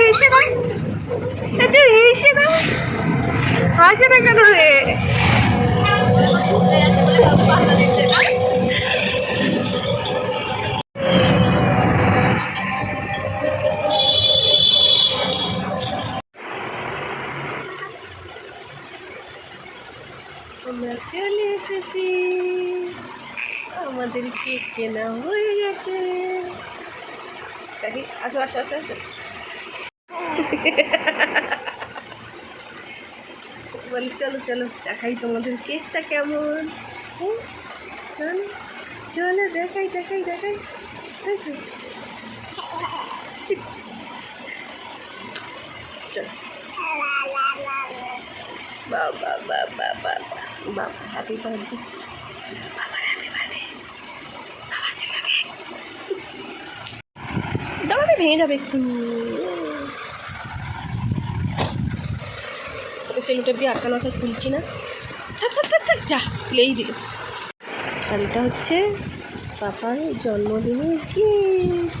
হেসে দাও একটু হেসে হাসে না কেন রে? আমরা চলে এসেছি। আমাদের কেক কেনা হয়ে গেছে। দেখি আসো আসো আসো আসো। বলি, চলো চলো, দেখাই তোমাদের কেকটা কেমন। চলো চলো, দেখাই দেখাই দেখাই দেখাই। চলো। বাবা বাবা বাবা বাবা হ্যাপি বার্থডে বাবা চলে দাঁড়াবে ভেঙে যাবে একটু। ওকে সেলুটেপ দিয়ে আটকানো আছে খুলছি না। থাক থাক থাক থাক যা খুলেই দিল। আর এটা হচ্ছে পাপার জন্মদিনের গিফট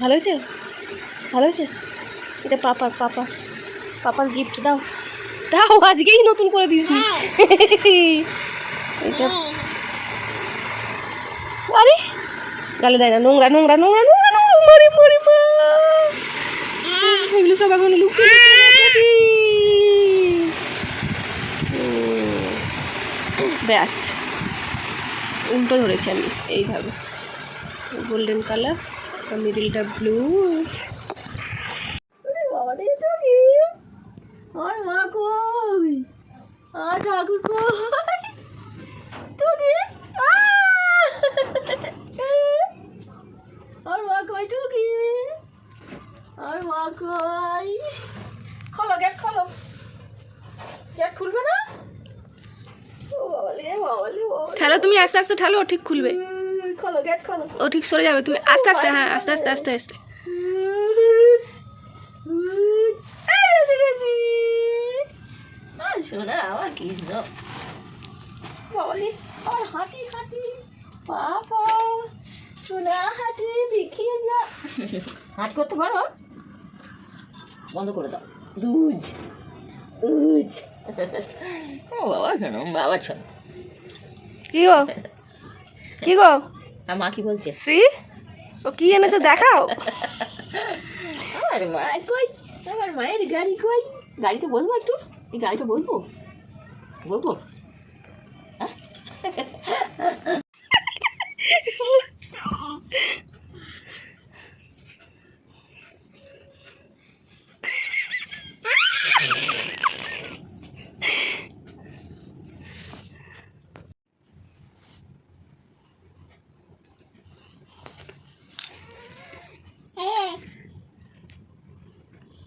ভালো হয়েছে? ভালো হয়েছে? এটা পাপার পাপার পাপার গিফট দাও। দাও, আজকেই নতুন করে দিস আরে, গালে দেয় না, নোংরা নোংরা নোংরা নোংরা নোংরা, মরি মরি, মা। এগুলো সব এখন ব্যাস। উল্টো ধরেছি আমি, এইভাবে। গোল্ডেন কালার মিডিলটা ব্লু বাবা রে এটা কি আর মা কই আর ঠাকুর কই তো কি আর মা কই তো কি আর মা কই খোলো গেট খোলো গেট খুলবে না ঠেলো তুমি আস্তে আস্তে ঠেলো ঠিক খুলবে। খোলো গেট খোলো ও ঠিক সরে যাবে তুমি আস্তে আস্তে হ্যাঁ আস্তে আস্তে আস্তে আস্তে শোনা আমার কৃষ্ণ বাবালি আমার হাঁটি হাঁটি পাপা সোনা হাঁটি দেখিয়ে যা হাঁট করতে পারো বন্ধ করে দাও দুজ উজ ও বাবা শোনো বাবা শোনো কি গো কি গো আর মা কি বলছে শ্রী ও কি এনেছো দেখাও আমার মা কই আমার মায়ের গাড়ি কই গাড়িতে বসবো একটু এই গাড়িতে বসবো বসবো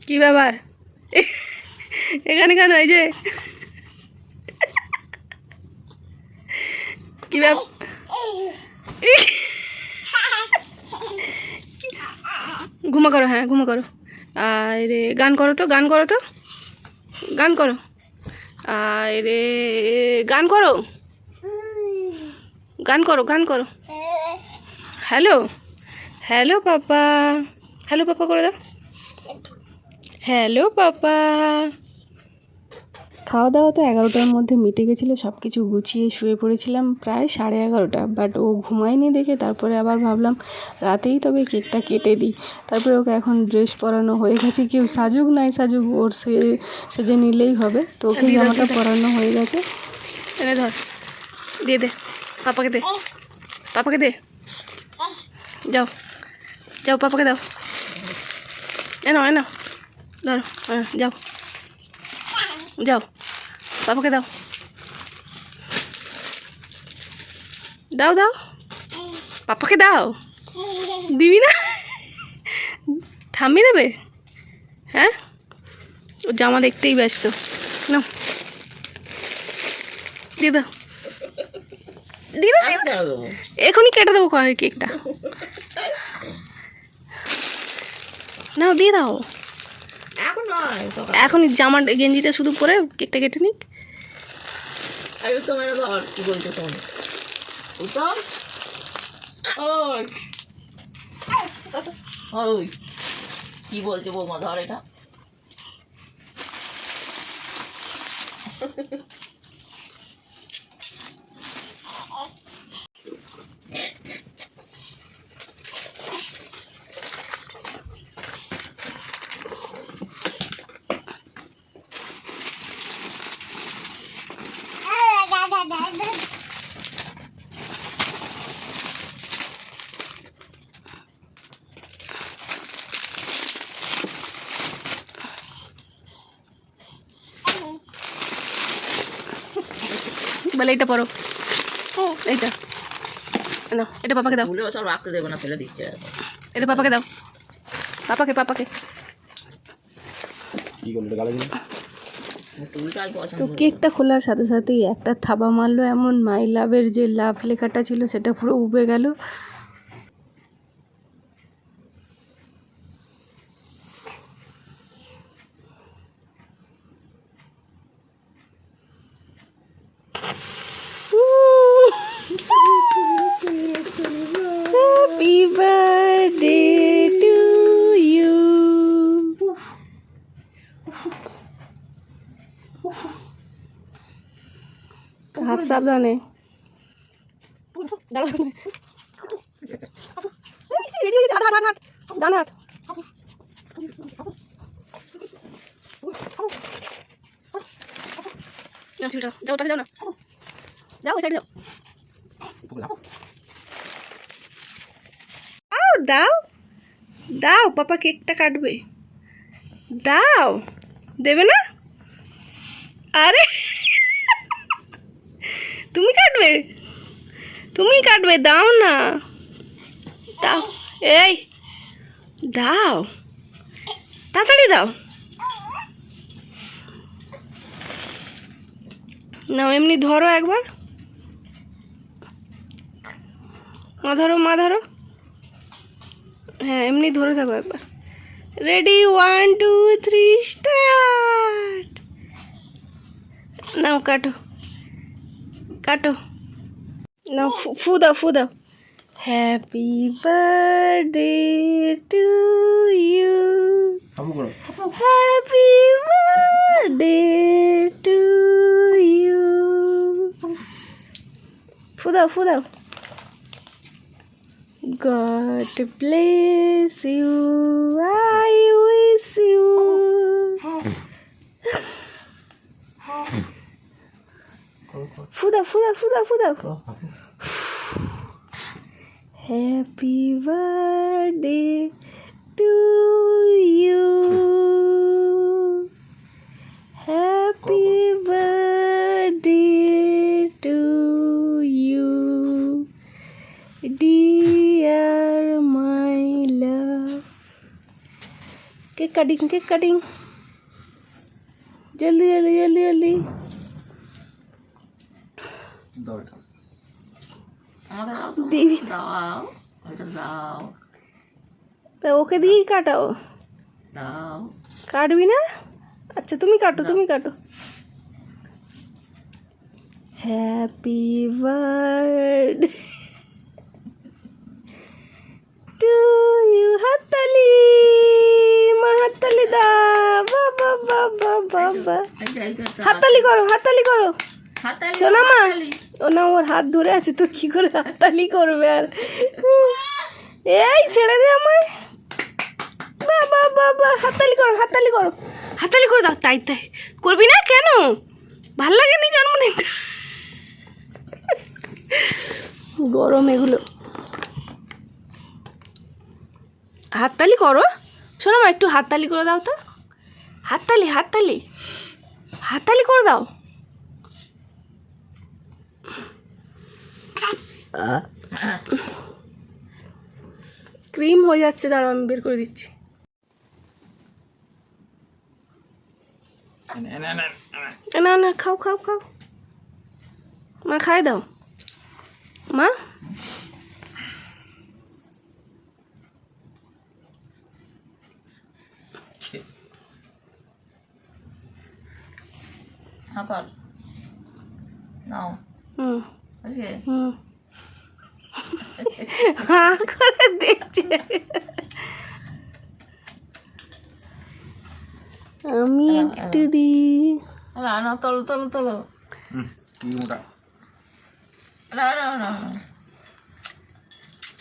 কি ব্যাপার? এখানে কেন এই যে ব্যাপার ঘুমা করো হ্যাঁ ঘুমা করো। আর গান করো তো, গান করো তো। গান করো। আর গান করো। গান করো গান করো। Hello hello papa. Hello papa করে দাও। Hello papa. খাওয়া দাওয়া তো এগারোটার মধ্যে মিটে গেছিল সব কিছু গুছিয়ে শুয়ে পড়েছিলাম প্রায় সাড়ে এগারোটা। বাট ও ঘুমায়নি দেখে তারপরে আবার ভাবলাম রাতেই তবে কেকটা কেটে দিই। তারপরে ওকে এখন ড্রেস পরানো হয়ে গেছে কেউ সাজুক নাই সাজুক ওর সে সেজে নিলেই হবে। তো ওকে জামাটা পরানো হয়ে গেছে। ধর দিয়ে দে পাপাকে দে পাপাকে দে। যাও যাও পাপাকে দাও। এ এনো এনো ধরো হ্যাঁ যাও। যাও। পাপাকে দাও। দাও দাও। পাপাকে দাও। দিবি না? ঠাম্মি দেবে? হ্যাঁ? ও জামা দেখতেই ব্যস্ত। না দিয়ে দাও। দিয়ে দাও। এখনই কেটে দেবো কেকটা। নাও দিয়ে দাও। এখন নয় সকাল। এখন জামা গেঞ্জিটা শুধু পরে কেকটা কেটে নিক। আরে তোমার ধর কি বলছো তোমার উত্তম ওই ওই কি বলছে বৌমা ধর এটা বলে এটা পরো। এইটা না এটা পাপাকে দাও। ভুলেও সব রাখতে দেবো না ফেলে দিচ্ছে এটা পাপাকে দাও। পাপাকে পাপাকে। তো কেকটা খোলার সাথে সাথেই একটা থাবা মারলো এমন মাই লাভের যে লাভ লেখাটা ছিল সেটা পুরো উবে গেল। সাবধানে। ডান হাত। নাও, ছিঁড়ে দাও। যাও, ওটাতে যাও না। যাও, ওই সাইডে যাও। দাও, দাও দাও পাপা কেকটা কাটবে দাও দেবে না আরে তুমি কাটবে তুমি কাটবে, দাও না। দাও। এই, দাও। তাড়াতাড়ি দাও। নাও, এমনি ধরো একবার। মা ধরো মা ধরো। হ্যাঁ এমনি ধরে থাকো একবার। Ready one two three start নাও, কাটো। কাটো। Now, foo the foo the. Happy birthday to you. Happy birthday to you. Foo the foo the. God bless you. I wish you. Fuda, fuda, fuda, fuda. Happy birthday to you. Happy birthday to you, dear my love. Cake cutting, cake cutting. जल्दी जल्दी जल्दी जल्दी দিবি দাও দাও। তা ওকে দিয়েই কাটাও। দাও। কাটবি না? আচ্ছা তুমি কাটো তুমি কাটো। হ্যাপি বার্থডে টু ইউ হাততালি মা হাততালি দা বাবা বাবা বাবা এইটা এইটা দাও। হাততালি করো হাততালি করো শোনা মা। ও না, ওর হাত ধরে আছে, তো কি করে হাততালি করবে আর? এই, ছেড়ে দে আমায়। বাবা বাবা হাততালি করো হাততালি করো। হাততালি করে দাও, তাই তাই। করবি না কেন? ভালো লাগেনি জন্মদিন? গরম এগুলো। হাততালি করো। শোনো একটু হাততালি করে দাও তো। হাততালি হাততালি। হাততালি করে দাও। ক্রিম হয়ে যাচ্ছে দাঁড়াও আমি বের করে দিচ্ছি। না না খাও খাও খাও। মা খাই দাও। মা? হ্যাঁ কর। নাও। হুম। হুম। হাঁ করে দেখছে আমি একটু দিই। না না তোলো তোলো তোলো। হুম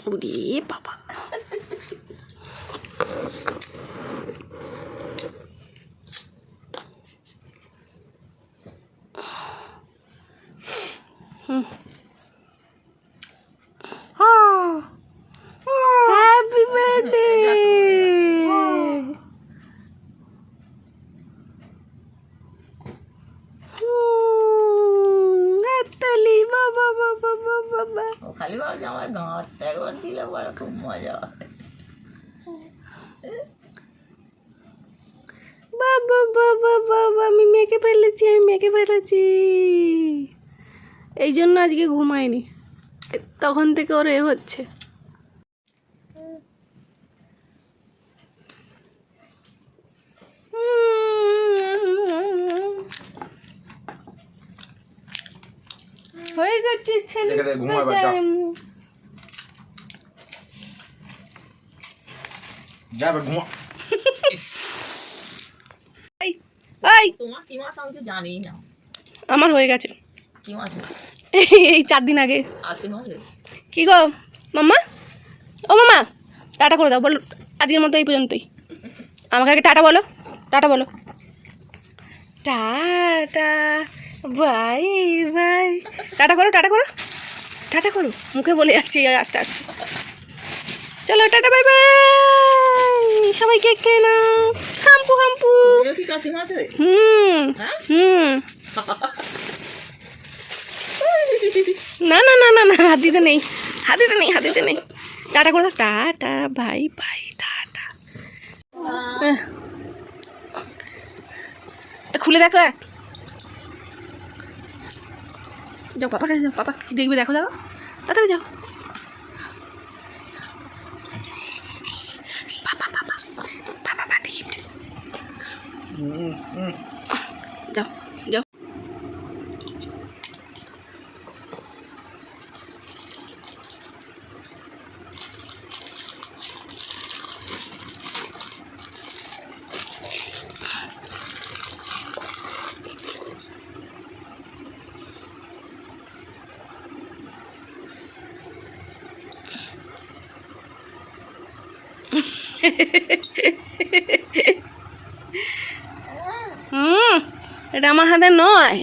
ওরে বাবা। হ্যাপি বার্থডে হাততালি বাবা বাবা বাবা বাবা ও খালি ভাবছে আমার গাঁটটা একবার দিলে পরে খুব মজা হয় বাবা বাবা মেখে ফেলেছি আমি মেখে ফেলেছি এই জন্য আজকে ঘুমাইনি তখন থেকে ওর এ হচ্ছে। হয়ে গেছে ঘুমা এই এই তোমার কি মাস আমি তো জানি না। আমার হয়ে গেছে। কি মাসে এই চার দিন আগে। আশি মাসে কি গো মাম্মা? ও মামা টাটা করে দাও বলো আজকের মতো এই পর্যন্তই। আমাকে আগে টাটা বলো টাটা বলো। Tata bye bye. টাটা করো টাটা করো। টাটা করো মুখে বলে যাচ্ছি আস্তে আস্তে। চলো টাটা বাই বাই। সবাই কেক খেয়ে নাও। হাম্পু হাম্পু। হুম হ্যাঁ? হুম। না না না না না হাত দিতে নেই হাত দিতে নেই হাত দিতে নেই। টাটা করে টাটা বাই বাই টাটা। খুলে দেখো এক। যাও পাপার কাছে যাও পাপা দেখবে দেখো দেখো। তাড়াতাড়ি যাও পাপা পাপা পাপা পার্টি গিফট যাও যাও হুম এটা আমার হাতে নয়।